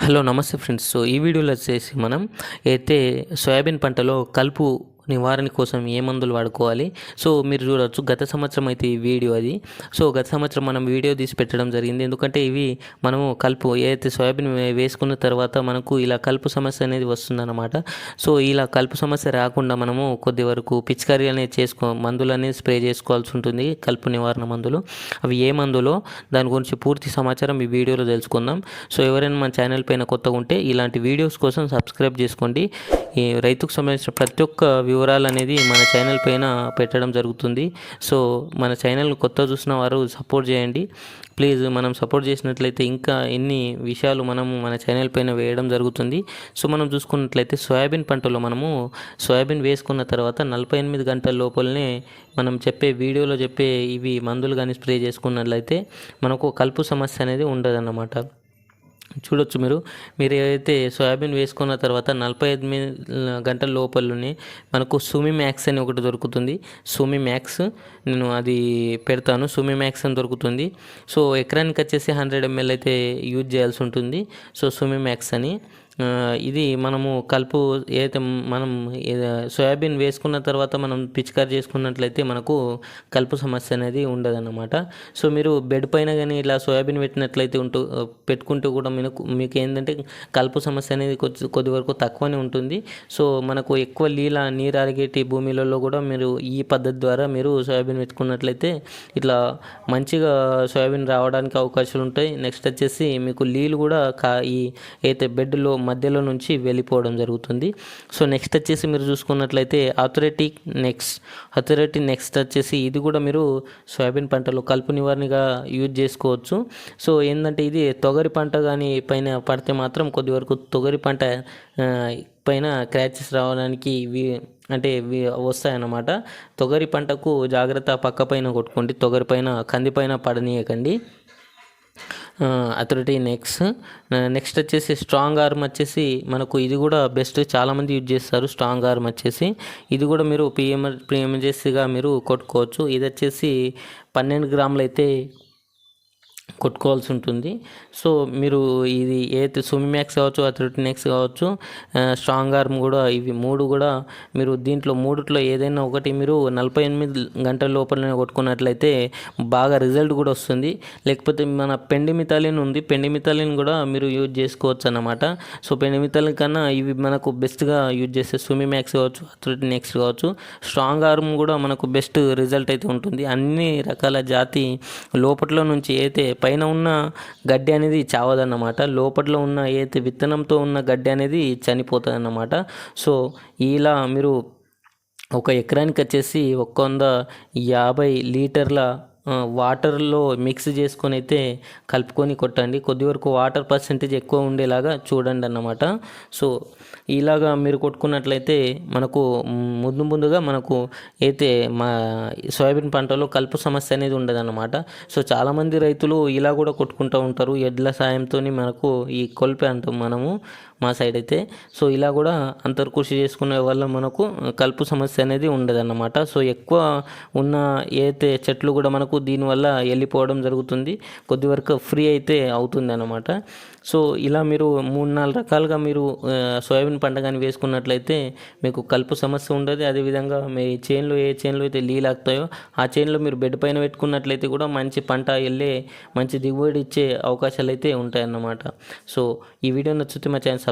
Hello నమస్తే friends. So ఈ వీడియోలో వచ్చేసి మనం అయితే సోయాబీన్ పంటలో కలుపు నివారణ కోసం ఏ మందులు వాడుకోవాలి? సో మీరు చూడవచ్చు గత సంవత్సరం అయితే ఈ వీడియో అది. సో గత సంవత్సరం మనం వీడియో తీసి పెట్టడం జరిగింది. ఎందుకంటే ఇవి మనము కలుపు ఏదైతే సోయాబీన్ వేసుకున్న తర్వాత మనకు ఇలా కలుపు సమస్య అనేది వస్తుందన్నమాట. సో ఇలా కలుపు సమస్య రాకుండా మనము కొద్ది వరకు పిచికారీ అనేది చేసుకో మందులు అనేది స్ప్రే చేసుకోవాల్సి ఉంటుంది. కలుపు నివారణ మందులు. అవి ఏ మందులో? దాని గురించి పూర్తి సమాచారం ఈ వీడియోలో తెలుసుకుందాం. సో ఎవరైనా మన ఛానల్ పైన కొత్తగా ఉంటే ఇలాంటి వీడియోస్ కోసం సబ్స్క్రైబ్ చేసుకోండి. ఈ రైతుకు సంబంధించిన ప్రతి ఒక్క వివరాలు అనేది మన ఛానల్ పైన పెట్టడం జరుగుతుంది. సో మన ఛానల్ కొత్త చూసిన వారు సపోర్ట్ చేయండి. ప్లీజ్ మనం సపోర్ట్ చేసినట్లయితే ఇంకా ఎన్ని విషయాలు మనము మన ఛానల్ పైన వేయడం జరుగుతుంది. సో మనం చూసుకున్నట్లయితే సోయాబీన్ పంటలో మనము సోయాబీన్ వేసుకున్న తర్వాత నలభై ఎనిమిది గంటల లోపలనే మనం చెప్పే వీడియోలో చెప్పే ఇవి మందులు కానీ స్ప్రే చేసుకున్నట్లయితే మనకు కలుపు సమస్య అనేది ఉండదన్నమాట. చూడొచ్చు మీరు. మీరు ఏదైతే సోయాబీన్ వేసుకున్న తర్వాత నలభై ఐదు గంటల లోపలనే మనకు సుమి మ్యాక్స్ అని ఒకటి దొరుకుతుంది. సుమి మ్యాక్స్ నేను అది పెడతాను. సుమి మ్యాక్స్ అని దొరుకుతుంది. సో ఎకరానికి వచ్చేసి హండ్రెడ్ ఎంఎల్ అయితే యూజ్ చేయాల్సి ఉంటుంది. సో సుమి మ్యాక్స్ అని. ఇది మనము కలుపు ఏదైతే మనం సోయాబీన్ వేసుకున్న తర్వాత మనం పిచికారి చేసుకున్నట్లయితే మనకు కలుపు సమస్య అనేది ఉండదన్నమాట. సో మీరు బెడ్ పైన కానీ ఇలా సోయాబీన్ పెట్టినట్లయితే ఉంటూ పెట్టుకుంటూ కూడా మీకు మీకు ఏంటంటే కలుపు సమస్య అనేది కొద్ది కొద్ది వరకు తక్కువనే ఉంటుంది. సో మనకు ఎక్కువ నీళ్ళ నీరు అరిగేటి భూమిలలో కూడా మీరు ఈ పద్ధతి ద్వారా మీరు సోయాబీన్ పెట్టుకున్నట్లయితే ఇట్లా మంచిగా సోయాబీన్ రావడానికి అవకాశాలు ఉంటాయి. నెక్స్ట్ వచ్చేసి మీకు నీళ్ళు కూడా కా ఈ అయితే బెడ్లో మధ్యలో నుంచి వెళ్ళిపోవడం జరుగుతుంది. సో నెక్స్ట్ వచ్చేసి మీరు చూసుకున్నట్లయితే అథొరిటిక్ నెక్స్ట్ అథొరిటీ నెక్స్ట్ వచ్చేసి ఇది కూడా మీరు సోయాబీన్ పంటలో కలుపు నివారణగా యూజ్ చేసుకోవచ్చు. సో ఏంటంటే ఇది తొగరి పంట కానీ పైన పడితే మాత్రం కొద్ది వరకు తొగరి పంట పైన క్రాచెస్ రావడానికి అంటే వస్తాయన్నమాట. తొగరి పంటకు జాగ్రత్త పక్క పైన కొట్టుకోండి. తొగరి పైన కంది పైన పడనీయకండి. అథారిటీ నెక్స్ట్ నెక్స్ట్ వచ్చేసి స్ట్రాంగ్ ఆర్మ్ వచ్చేసి మనకు ఇది కూడా బెస్ట్ చాలామంది యూజ్ చేస్తారు స్ట్రాంగ్ ఆర్మ్ వచ్చేసి. ఇది కూడా మీరు పిఎం పిఎంజెస్సిగా మీరు కొట్టుకోవచ్చు. ఇది వచ్చేసి పన్నెండు గ్రాములు అయితే కొట్టుకోవాల్సి ఉంటుంది. సో మీరు ఇది ఏదైతే సుమిమ్యాక్స్ కావచ్చు అథ్రిటినెక్స్ కావచ్చు స్ట్రాంగ్ ఆర్మ్ కూడా ఇవి మూడు కూడా మీరు దీంట్లో మూడిట్లో ఏదైనా ఒకటి మీరు నలభై ఎనిమిది గంటల లోపలనే కొట్టుకున్నట్లయితే బాగా రిజల్ట్ కూడా వస్తుంది. లేకపోతే మన పెండిమితాలిన్ ఉంది. పెండిమితాలిన్ కూడా మీరు యూజ్ చేసుకోవచ్చు అన్నమాట. సో పెండిమితాలిన్ కన్నా ఇవి మనకు బెస్ట్గా యూజ్ చేసే సుమిమ్యాక్స్ కావచ్చు అథ్రిటినెక్స్ కావచ్చు స్ట్రాంగ్ ఆర్మ్ కూడా మనకు బెస్ట్ రిజల్ట్ అయితే ఉంటుంది. అన్ని రకాల జాతి లోపట్లో నుంచి అయితే పైన ఉన్న గడ్డి అనేది చావదన్నమాట. లోపట్లో ఉన్న ఏదైతే విత్తనంతో ఉన్న గడ్డి అనేది చనిపోతుంది అన్నమాట సో ఇలా మీరు ఒక ఎకరానికి వచ్చేసి ఒక వంద యాభై లీటర్ల వాటర్లో మిక్స్ చేసుకొని అయితే కలుపుకొని కొట్టండి. కొద్ది వరకు వాటర్ పర్సెంటేజ్ ఎక్కువ ఉండేలాగా చూడండి అన్నమాట. సో ఇలాగా మీరు కొట్టుకున్నట్లయితే మనకు ముందు ముందుగా మనకు అయితే మా సోయాబీన్ పంటలో కలుపు సమస్య అనేది ఉండదన్నమాట సో చాలామంది రైతులు ఇలా కూడా కొట్టుకుంటూ ఉంటారు. ఎడ్ల సాయంతో మనకు ఈ కొలిపే అంటాం మనము. మా సైడ్ అయితే. సో ఇలా కూడా అంతర్కృషి చేసుకునే వల్ల మనకు కలుపు సమస్య అనేది ఉండదన్నమాట. సో ఎక్కువ ఉన్న ఏదైతే చెట్లు కూడా మనకు దీనివల్ల వెళ్ళిపోవడం జరుగుతుంది. కొద్ది వరకు ఫ్రీ అయితే అవుతుంది అన్నమాట సో ఇలా మీరు మూడు నాలుగు రకాలుగా మీరు సోయాబీన్ పంట కానీ వేసుకున్నట్లయితే మీకు కలుపు సమస్య ఉండదు. అదేవిధంగా మీ చేన్లో ఏ చేన్లో అయితే నీళ్ళు ఆగుతాయో ఆ చేన్లో మీరు బెడ్ పైన పెట్టుకున్నట్లయితే కూడా మంచి పంట వెళ్ళే మంచి దిగుబడి ఇచ్చే అవకాశాలు అయితే ఉంటాయన్నమాట. సో ఈ వీడియో నచ్చితే మా ఛానల్